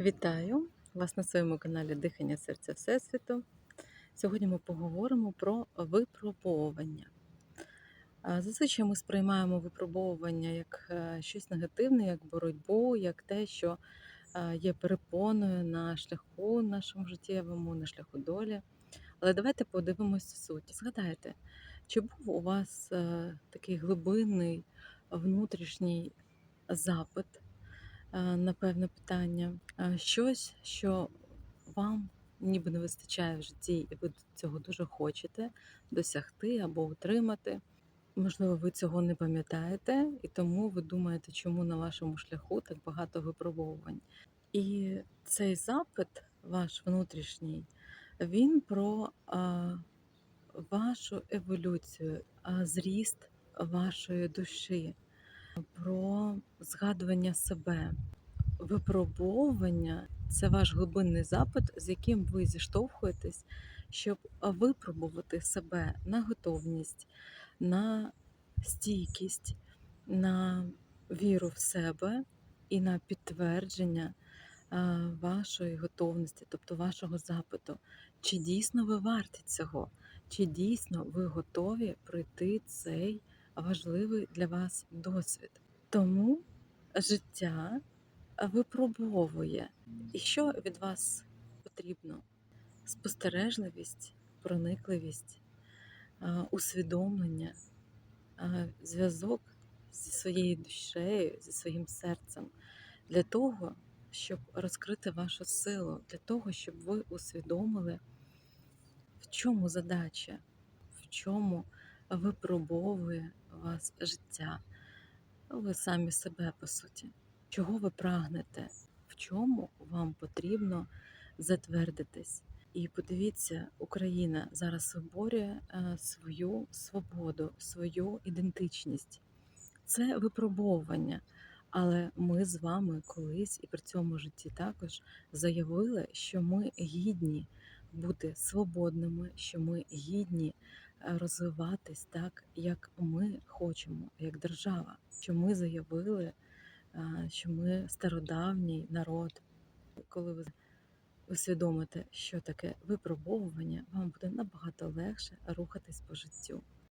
Вітаю вас на своєму каналі Дихання серця Всесвіту. Сьогодні ми поговоримо про випробовування. Зазвичай ми сприймаємо випробовування як е, щось негативне, як боротьбу, як те, що е, є перепоною на шляху нашому життєвому, на шляху долі. Але давайте подивимось суть. Згадайте, чи був у вас е, такий глибинний внутрішній запит на певне питання, щось, що вам ніби не вистачає в житті, і ви цього дуже хочете досягти або утримати. Можливо, ви цього не пам'ятаєте, і тому ви думаєте, чому на вашому шляху так багато випробовувань. І цей запит, ваш внутрішній, він про а, вашу еволюцію, а, зріст вашої душі, про згадування себе. Випробовування це ваш глибинний запит, з яким ви зіштовхуєтесь, щоб випробувати себе на готовність, на стійкість, на віру в себе і на підтвердження вашої готовності, тобто вашого запиту. Чи дійсно ви варті цього? Чи дійсно ви готові пройти цей важливий для вас досвід? Тому життя випробовує. І що від вас потрібно? Спостережливість, проникливість, усвідомлення, зв'язок зі своєю душею, зі своїм серцем для того, щоб розкрити вашу силу, для того, щоб ви усвідомили, в чому задача, в чому випробовує вас життя. Ви самі себе, по суті. Чого ви прагнете? В чому вам потрібно затвердитись? І подивіться, Україна зараз виборює е, свою свободу, свою ідентичність. Це випробовування. Але ми з вами колись і при цьому житті також заявили, що ми гідні бути свободними, що ми гідні е, розвиватись так, як ми хочемо, як держава. Що ми заявили, е, що ми стародавній народ. Коли ви усвідомите, що таке випробовування, вам буде набагато легше рухатись по життю.